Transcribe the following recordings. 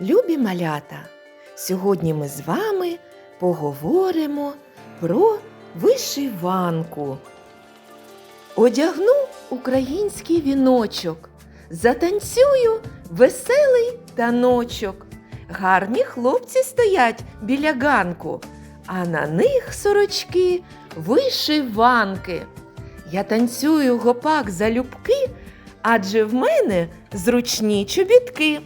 Любі малята! Сьогодні ми з вами поговоримо про вишиванку. Одягну український віночок, затанцюю веселий таночок. Гарні хлопці стоять біля ганку, а на них сорочки вишиванки. Я танцюю гопак залюбки, адже в мене зручні чобітки.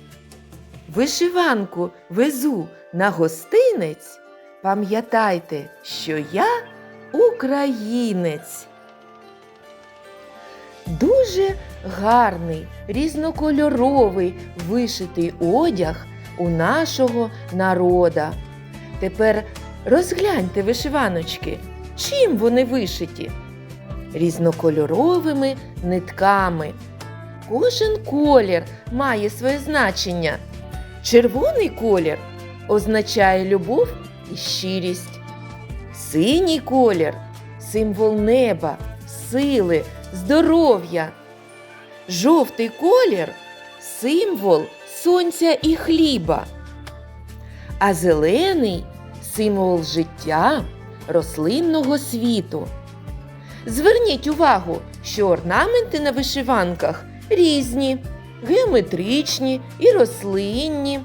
Вишиванку везу на гостинець. Пам'ятайте, що я українець. Дуже гарний, різнокольоровий вишитий одяг у нашого народа. Тепер розгляньте вишиваночки, чим вони вишиті? Різнокольоровими нитками. Кожен колір має своє значення. Червоний колір означає любов і щирість. Синій колір символ неба, сили, здоров'я. Жовтий колір символ сонця і хліба. А зелений символ життя, рослинного світу. Зверніть увагу, що орнаменти на вишиванках різні, геометричні і рослинні.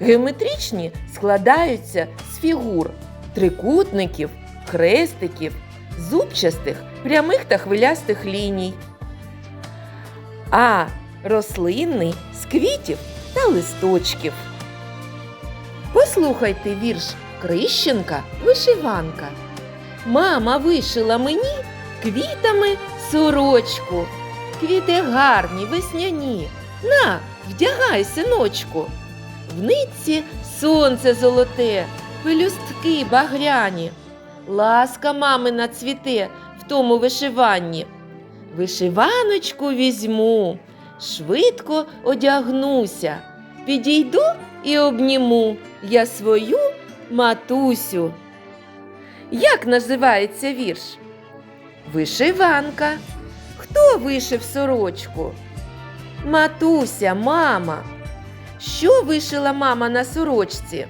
Геометричні складаються з фігур, трикутників, хрестиків, зубчастих, прямих та хвилястих ліній. А рослинний з квітів та листочків. Послухайте вірш Крищенка Вишиванка. Мама вишила мені квітами сорочку. Квіти гарні, весняні. На, вдягай, синочку. В нитці сонце золоте, пелюстки багряні. Ласка мамина цвіте в тому вишиванні. Вишиваночку візьму, швидко одягнуся, підійду і обніму я свою матусю. Як називається вірш? Вишиванка. Хто вишив сорочку? Матуся, мама. Що вишила мама на сорочці?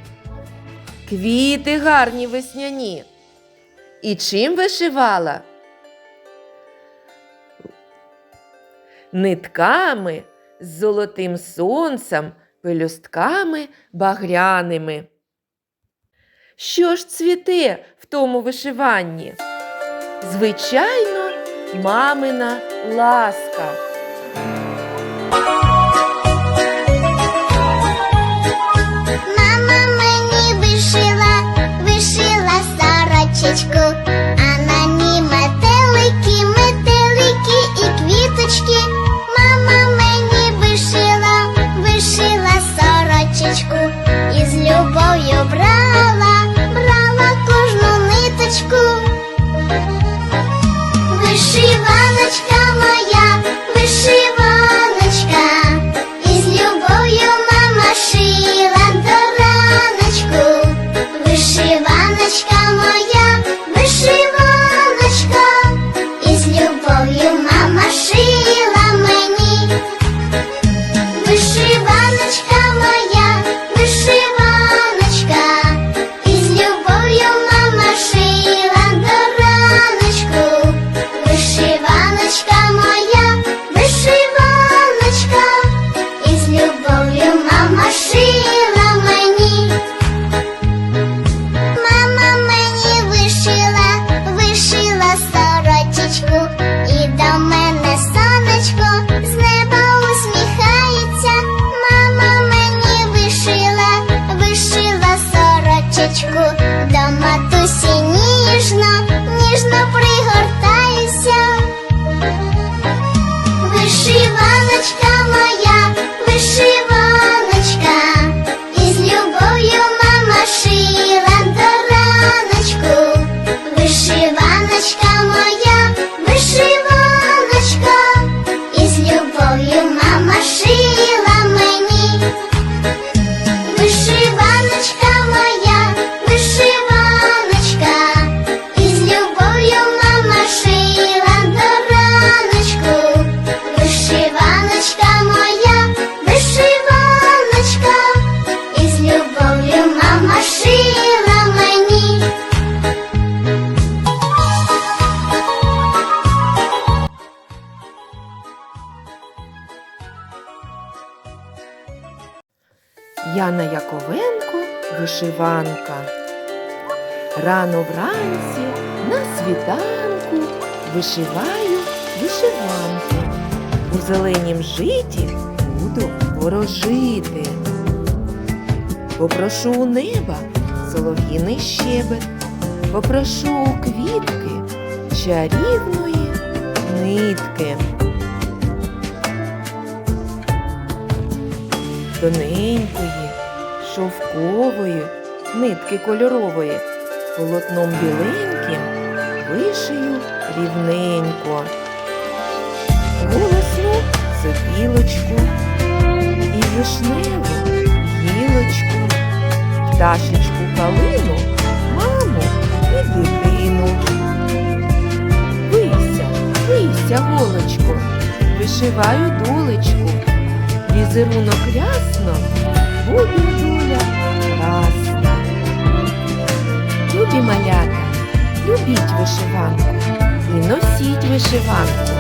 Квіти гарні весняні. І чим вишивала? Нитками з золотим сонцем, пелюстками багряними. Що ж цвіте в тому вишиванні? Звичайно, мамина ласка. Мама мені вишила, вишила сорочечку, а на ній метелики, і квіточки. Мама мені вишила, вишила сорочечку, сорочечку, Яна Яковенко вишиванка. Рано вранці на світанку вишиваю вишиванку. У зеленім житі буду ворожити. Попрошу у неба солов'їний щебет, попрошу у квітки чарівної нитки. Тоненької, шовкової, нитки кольорової, полотном біленьким вишию рівненько. Голосну сопілочку і вишневу гілочку, пташечку калину, маму і дитину. Вийся, вийся, голочко, вишиваю долечку, візерунок рясно, любіть вишиванку і носіть вишиванку.